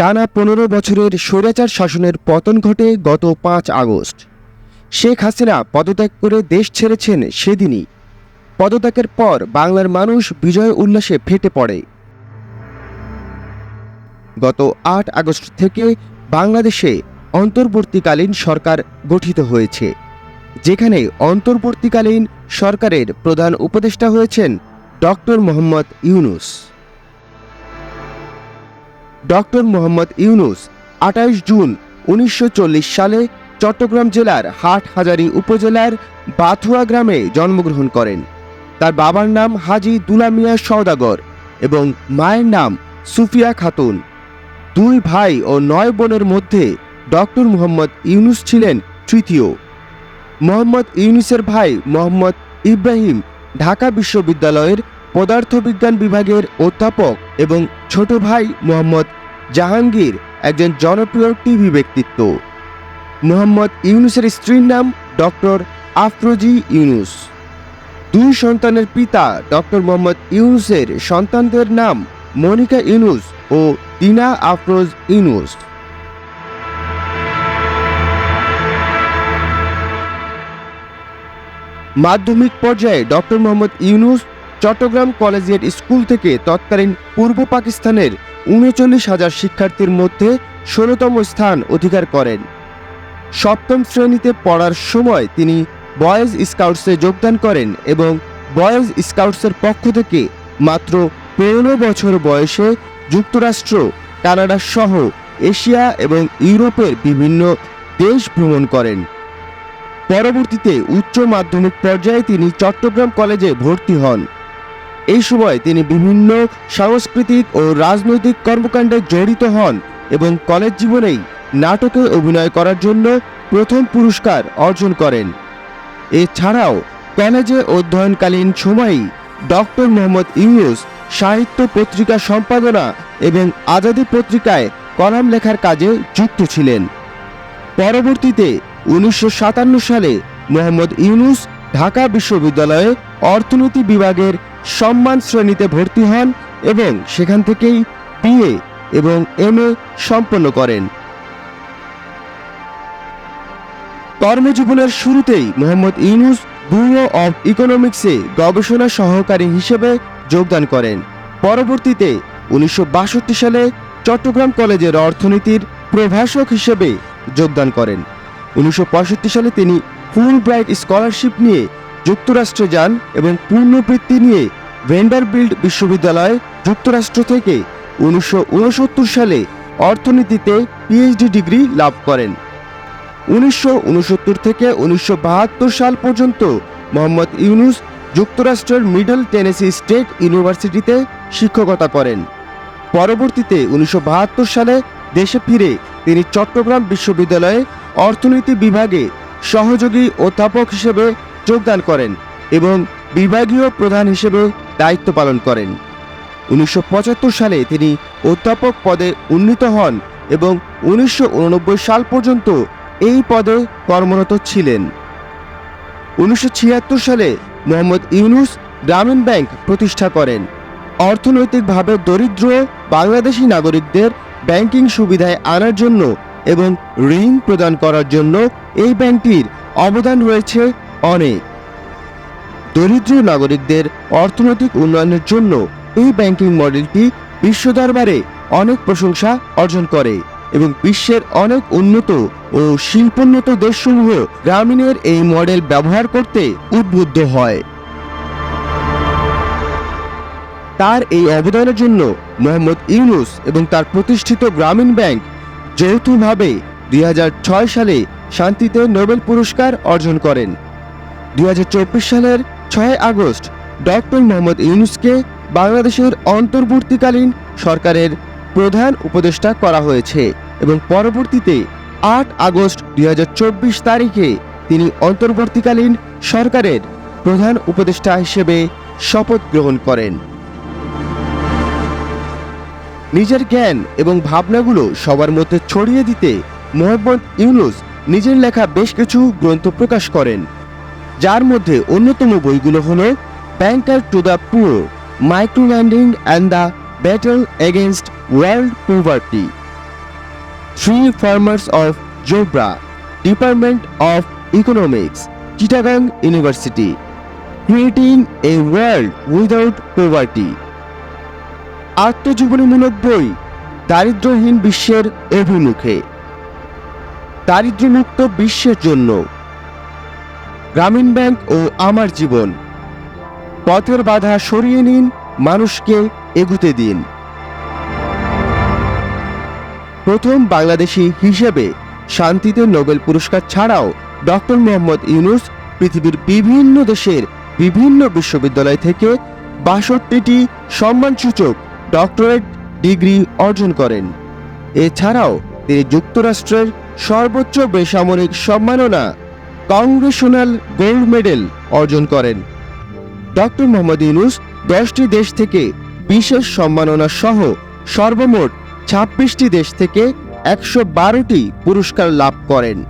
টানা পনেরো বছরের স্বৈরাচার শাসনের পতন ঘটে গত পাঁচ আগস্ট। শেখ হাসিনা পদত্যাগ করে দেশ ছেড়েছেন সেদিনই। পদত্যাগের পর বাংলার মানুষ বিজয় উল্লাসে ফেটে পড়ে। গত আট আগস্ট থেকে বাংলাদেশে অন্তর্বর্তীকালীন সরকার গঠিত হয়েছে, যেখানে অন্তর্বর্তীকালীন সরকারের প্রধান উপদেষ্টা হয়েছেন ডক্টর মোহাম্মদ ইউনুস। ডক্টর মোহাম্মদ ইউনুস, আঠাইশ জুন উনিশশো চল্লিশ সালে চট্টগ্রাম জেলার হাটহাজারী উপজেলার বাথুয়া গ্রামে জন্মগ্রহণ করেন। তার বাবার নাম হাজি দুলামিয়া সওদাগর এবং মায়ের নাম সুফিয়া খাতুন। দুই ভাই ও নয় বোনের মধ্যে ডক্টর মোহাম্মদ ইউনুস ছিলেন তৃতীয়। মোহাম্মদ ইউনুসের ভাই মোহাম্মদ ইব্রাহিম ঢাকা বিশ্ববিদ্যালয়ের পদার্থবিজ্ঞান বিভাগের অধ্যাপক এবং ছোট ভাই মোহাম্মদ জাহাঙ্গীর একজন জনপ্রিয় টিভি ব্যক্তিত্ব। মোহাম্মদ ইউনুসের স্ত্রীর নাম ডক্টর আফরোজি ইউনুস। দুই সন্তানের পিতা ডক্টর মোহাম্মদ ইউনুসের সন্তানদের নাম মনিকা ইউনুস ও দিনা আফরোজ ইউনুস। মাধ্যমিক পর্যায়ে doctor Mohammad Yunus Chattogram collegiate school থেকে তৎকালীন পূর্ব পাকিস্তানের উনচল্লিশ হাজার শিক্ষার্থীর মধ্যে ষোলতম স্থান অধিকার করেন। সপ্তম শ্রেণীতে পড়ার সময় তিনি বয়েজ স্কাউটসে যোগদান করেন এবং বয়েজ স্কাউটসের পক্ষ থেকে মাত্র পনেরো বছর বয়সে যুক্তরাষ্ট্র, কানাডা সহ এশিয়া এবং ইউরোপের বিভিন্ন দেশ ভ্রমণ করেন। পরবর্তীতে উচ্চ মাধ্যমিক পর্যায়ে তিনি চট্টগ্রাম কলেজে ভর্তি হন। এই সময় তিনি বিভিন্ন সাংস্কৃতিক ও রাজনৈতিক কর্মকাণ্ডে জড়িত হন এবং কলেজ জীবনেই নাটকে অভিনয় করার জন্য প্রথম পুরস্কার অর্জন করেন। এছাড়াও কলেজে অধ্যয়নকালীন সময়েই ডক্টর মোহাম্মদ ইউনুস সাহিত্য পত্রিকা সম্পাদনা এবং আজাদি পত্রিকায় কলাম লেখার কাজে যুক্ত ছিলেন। পরবর্তীতে উনিশশো সাতান্ন সালে মোহাম্মদ ইউনুস ঢাকা বিশ্ববিদ্যালয়ে অর্থনীতি বিভাগের সম্মান শ্রেণীতে ভর্তি হন এবং সেখান থেকেই বিএ এবং এম সম্পন্ন করেন। কর্মজীবনের শুরুতেই মোহাম্মদ ইউনুস ব্যুরো অব ইকোনমিক্সে গবেষণা সহকারী হিসেবে যোগদান করেন। পরবর্তীতে উনিশশো বাষট্টি সালে চট্টগ্রাম কলেজের অর্থনীতির প্রভাষক হিসেবে যোগদান করেন। উনিশশো পঁয়ষট্টি সালে তিনি ফুল ব্রাইট স্কলারশিপ নিয়ে যুক্তরাষ্ট্রে যান এবং পূর্ণবৃত্তি নিয়ে ভেন্ডারবিল্ড বিশ্ববিদ্যালয় যুক্তরাষ্ট্র থেকে উনিশশো উনসত্তর সালে অর্থনীতিতে পিএইচডি ডিগ্রি লাভ করেন। উনিশশো উনসত্তর থেকে উনিশশো বাহাত্তর সাল পর্যন্ত মোহাম্মদ ইউনুস যুক্তরাষ্ট্রের মিডল টেনেসি স্টেট ইউনিভার্সিটিতে শিক্ষকতা করেন। পরবর্তীতে উনিশশো বাহাত্তর সালে দেশে ফিরে তিনি চট্টগ্রাম বিশ্ববিদ্যালয়ে অর্থনীতি বিভাগে সহযোগী অধ্যাপক হিসেবে যোগদান করেন এবং বিভাগীয় প্রধান হিসেবে দায়িত্ব পালন করেন। উনিশশো পঁচাত্তর সালে তিনি অধ্যাপক পদে উন্নীত হন এবং উনিশশো উননব্বই সাল পর্যন্ত এই পদে কর্মরত ছিলেন। উনিশশো ছিয়াত্তর সালে মোহাম্মদ ইউনুস গ্রামীণ ব্যাংক প্রতিষ্ঠা করেন। অর্থনৈতিকভাবে দরিদ্র বাংলাদেশি নাগরিকদের ব্যাংকিং সুবিধায় আনার জন্য এবং ঋণ প্রদান করার জন্য এই ব্যাংকটির অবদান রয়েছে অনেক। দরিদ্র নাগরিকদের অর্থনৈতিক উন্নয়নের জন্য এই ব্যাংকিং মডেলটি বিশ্ব দরবারে অনেক প্রশংসা অর্জন করে এবং বিশ্বের অনেক উন্নত ও শিল্পোন্নত দেশসমূহ গ্রামীণের এই মডেল ব্যবহার করতে উদ্বুদ্ধ হয়। তার এই অবদানের জন্য মোহাম্মদ ইউনুস এবং তার প্রতিষ্ঠিত গ্রামীণ ব্যাংক যৌথভাবে দুই হাজার ছয় সালে শান্তিতে নোবেল পুরস্কার অর্জন করেন। দুই হাজার চব্বিশ সালের ছয় আগস্ট ডক্টর মোহাম্মদ ইউনুসকে বাংলাদেশের অন্তর্বর্তীকালীন সরকারের প্রধান উপদেষ্টা করা হয়েছে এবং পরবর্তীতে আট আগস্ট দুই হাজার চব্বিশ তারিখে তিনি অন্তর্বর্তীকালীন সরকারের প্রধান উপদেষ্টা হিসেবে শপথ গ্রহণ করেন। নিজের জ্ঞান এবং ভাবনাগুলো সবার মধ্যে ছড়িয়ে দিতে মোহাম্মদ ইউনুস নিজের লেখা বেশ কিছু গ্রন্থ প্রকাশ করেন। যার মধ্যে অন্যতম বইগুলো হল banker to the poor micro lending and the battle against world poverty three farmers of Jobra department of economics Chittagong university creating a world without poverty আত্মজীবনীমূলক বই, দারিদ্র্যহীন বিশ্বের অভিমুখে। দারিদ্র্যমুক্ত বিশ্বের জন্য। গ্রামীণ ব্যাংক ও আমার জীবন। পথের বাধা সরিয়ে নিন, মানুষকে এগুতে দিন। প্রথম বাংলাদেশি হিসেবে শান্তিতে নোবেল পুরস্কার ছাড়াও ডক্টর মোহাম্মদ ইউনুস পৃথিবীর বিভিন্ন দেশের বিভিন্ন বিশ্ববিদ্যালয় থেকে বাষট্টিটি সম্মানসূচক ডক্টরেট ডিগ্রি অর্জন করেন। এছাড়াও তিনি যুক্তরাষ্ট্রের সর্বোচ্চ বেসামরিক সম্মাননা কংগ্রেশনাল গোল্ড মেডেল অর্জন করেন। ডক্টর মোহাম্মদ ইউনুস দশটি দেশ থেকে বিশেষ সম্মাননা সহ সর্বমোট ছাব্বিশটি দেশ থেকে একশো বারোটি পুরস্কার লাভ করেন।